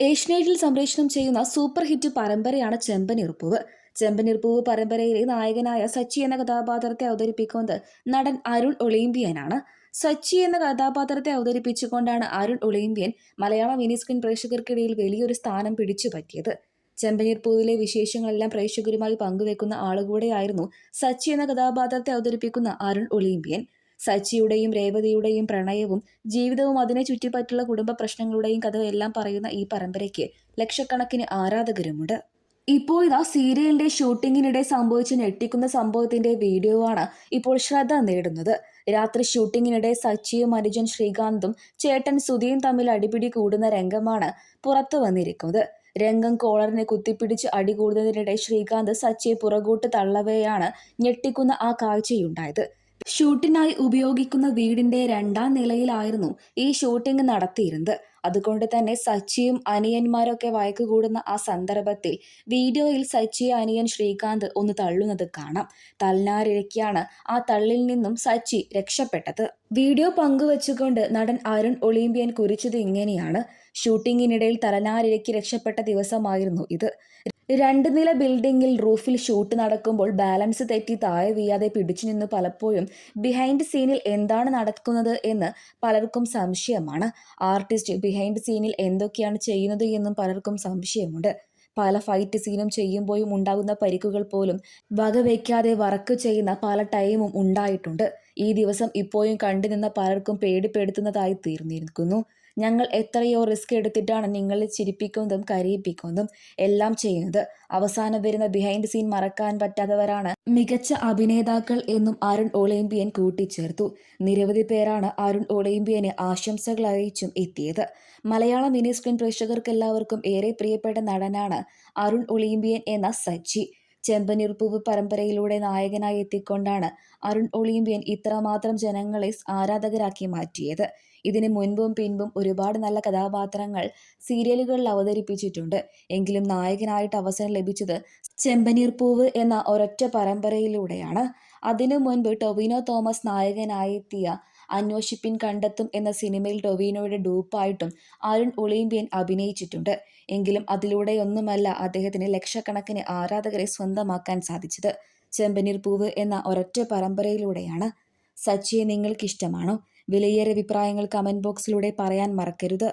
ഏഷ്യനെറ്റിൽ സംപ്രേഷണം ചെയ്യുന്ന super hit പരമ്പരയാണ് ചെമ്പനിർപ്പൂവ് ചെമ്പനിർപ്പൂവ് പരമ്പരയിലെ നായകനായ സച്ചി എന്ന കഥാപാത്രത്തെ അവതരിപ്പിക്കുന്നത് നടൻ അരുൺ ഒളിമ്പിയനാണ്. സച്ചി എന്ന കഥാപാത്രത്തെ അവതരിപ്പിച്ചുകൊണ്ടാണ് അരുൺ ഒളിമ്പിയൻ മലയാള മിനിസ്ക്രീൻ പ്രേക്ഷകർക്കിടയിൽ വലിയൊരു സ്ഥാനം പിടിച്ചു പറ്റിയത് ചെമ്പനീർപ്പൂവിലെ വിശേഷങ്ങളെല്ലാം പ്രേക്ഷകരുമായി പങ്കുവെക്കുന്ന ആളുകൂടെയായിരുന്നു സച്ചി എന്ന കഥാപാത്രത്തെ അവതരിപ്പിക്കുന്ന അരുൺ ഒളിമ്പിയൻ. സച്ചിയുടെയും രേവതിയുടെയും പ്രണയവും ജീവിതവും അതിനെ ചുറ്റിപ്പറ്റുള്ള കുടുംബ പ്രശ്നങ്ങളുടെയും കഥയെല്ലാം പറയുന്ന ഈ പരമ്പരയ്ക്ക് ലക്ഷക്കണക്കിന് ആരാധകരുമുണ്ട്. ഇപ്പോൾ ഇതാ സീരിയലിന്റെ ഷൂട്ടിങ്ങിനിടെ സംഭവിച്ച ഞെട്ടിക്കുന്ന സംഭവത്തിന്റെ വീഡിയോ ആണ് ഇപ്പോൾ ശ്രദ്ധ നേടുന്നത്. രാത്രി ഷൂട്ടിങ്ങിനിടെ സച്ചിയും അനുജൻ ശ്രീകാന്തും ചേട്ടൻ സുധിയും തമ്മിൽ അടിപിടി കൂടുന്ന രംഗമാണ് പുറത്തു വന്നിരിക്കുന്നത്. രംഗം കോളറിനെ കുത്തിപ്പിടിച്ച് അടി കൂടുന്നതിനിടെ ശ്രീകാന്ത് സച്ചിയെ പുറകോട്ട് തള്ളവെയാണ് ഞെട്ടിക്കുന്ന ആ കാഴ്ചയുണ്ടായത്. ഷൂട്ടിനായി ഉപയോഗിക്കുന്ന വീടിന്റെ രണ്ടാം നിലയിലായിരുന്നു ഈ ഷൂട്ടിംഗ് നടത്തിയിരുന്നത്. അതുകൊണ്ട് തന്നെ സച്ചിയും അനിയന്മാരൊക്കെ വഴക്ക് കൂടുന്ന ആ സന്ദർഭത്തിൽ വീഡിയോയിൽ സച്ചി അനിയൻ ശ്രീകാന്ത് ഒന്ന് തള്ളുന്നത് കാണാം. തൽനാരിഴയ്ക്കാണ് ആ തള്ളിൽ നിന്നും സച്ചി രക്ഷപ്പെട്ടത്. വീഡിയോ പങ്കുവച്ചുകൊണ്ട് നടൻ അരുൺ ഒളിമ്പ്യൻ കുറിച്ചത് ഇങ്ങനെയാണ്. ഷൂട്ടിങ്ങിനിടയിൽ തലനാരിഴയ്ക്ക് രക്ഷപ്പെട്ട ദിവസമായിരുന്നു ഇത്. രണ്ട് നില ബിൽഡിങ്ങിൽ റൂഫിൽ ഷൂട്ട് നടക്കുമ്പോൾ ബാലൻസ് തെറ്റി താഴെ വീയാതെ പിടിച്ചു നിന്ന് പലപ്പോഴും ബിഹൈൻഡ് സീനിൽ എന്താണ് നടക്കുന്നത് എന്ന് പലർക്കും സംശയമാണ്. ആർട്ടിസ്റ്റ് ബിഹൈൻഡ് സീനിൽ എന്തൊക്കെയാണ് ചെയ്യുന്നത് എന്നും പലർക്കും സംശയമുണ്ട്. പല ഫൈറ്റ് സീനും ചെയ്യുമ്പോഴും ഉണ്ടാകുന്ന പരിക്കുകൾ പോലും വകവയ്ക്കാതെ വർക്ക് ചെയ്യുന്ന പല ടൈമും ഉണ്ടായിട്ടുണ്ട്. ഈ ദിവസം ഇപ്പോഴും കണ്ടുനിന്ന പലർക്കും പേടിപ്പെടുത്തുന്നതായി തീർന്നിരിക്കുന്നു. ഞങ്ങൾ എത്രയോ റിസ്ക് എടുത്തിട്ടാണ് നിങ്ങളെ ചിരിപ്പിക്കുന്നതും കരയിപ്പിക്കുന്നതും എല്ലാം ചെയ്യുന്നത്. അവസാനം വരുന്ന ബിഹൈൻഡ് സീൻ മറക്കാൻ പറ്റാത്തവരാണ് മികച്ച അഭിനേതാക്കൾ എന്നും അരുൺ ഒളിമ്പിയൻ കൂട്ടിച്ചേർത്തു. നിരവധി പേരാണ് അരുൺ ഒളിമ്പിയന് ആശംസകൾ അറിയിച്ചും എത്തിയത്. മലയാള മിനി സ്ക്രീൻ പ്രേക്ഷകർക്കെല്ലാവർക്കും ഏറെ പ്രിയപ്പെട്ട നടനാണ് അരുൺ ഒളിമ്പിയൻ എന്ന സച്ചി. ചെമ്പനീർപ്പൂവ് പരമ്പരയിലൂടെ നായകനായി എത്തിക്കൊണ്ടാണ് അരുൺ ഒളിമ്പ്യൻ ഇത്രമാത്രം ജനങ്ങളെ ആരാധകരാക്കി മാറ്റിയത്. ഇതിന് മുൻപും പിൻപും ഒരുപാട് നല്ല കഥാപാത്രങ്ങൾ സീരിയലുകളിൽ അവതരിപ്പിച്ചിട്ടുണ്ട്. എങ്കിലും നായകനായിട്ട് അവസരം ലഭിച്ചത് ചെമ്പനീർപ്പൂവ് എന്ന ഒരൊറ്റ പരമ്പരയിലൂടെയാണ്. അതിനു മുൻപ് ടൊവിനോ തോമസ് നായകനായെത്തിയ അന്വേഷിപ്പിൻ കണ്ടെത്തും എന്ന സിനിമയിൽ ടൊവിനോയുടെ ഡൂപ്പായിട്ടും അരുൺ ഒളിമ്പ്യൻ അഭിനയിച്ചിട്ടുണ്ട്. എങ്കിലും അതിലൂടെയൊന്നുമല്ല അദ്ദേഹത്തിന് ലക്ഷക്കണക്കിന് ആരാധകരെ സ്വന്തമാക്കാൻ സാധിച്ചത്. ചെമ്പനീർ പൂവ് എന്ന ഒരൊറ്റ പരമ്പരയിലൂടെയാണ്. സച്ചിയെ നിങ്ങൾക്കിഷ്ടമാണോ? വിലയേറെ അഭിപ്രായങ്ങൾ കമന്റ് ബോക്സിലൂടെ പറയാൻ മറക്കരുത്.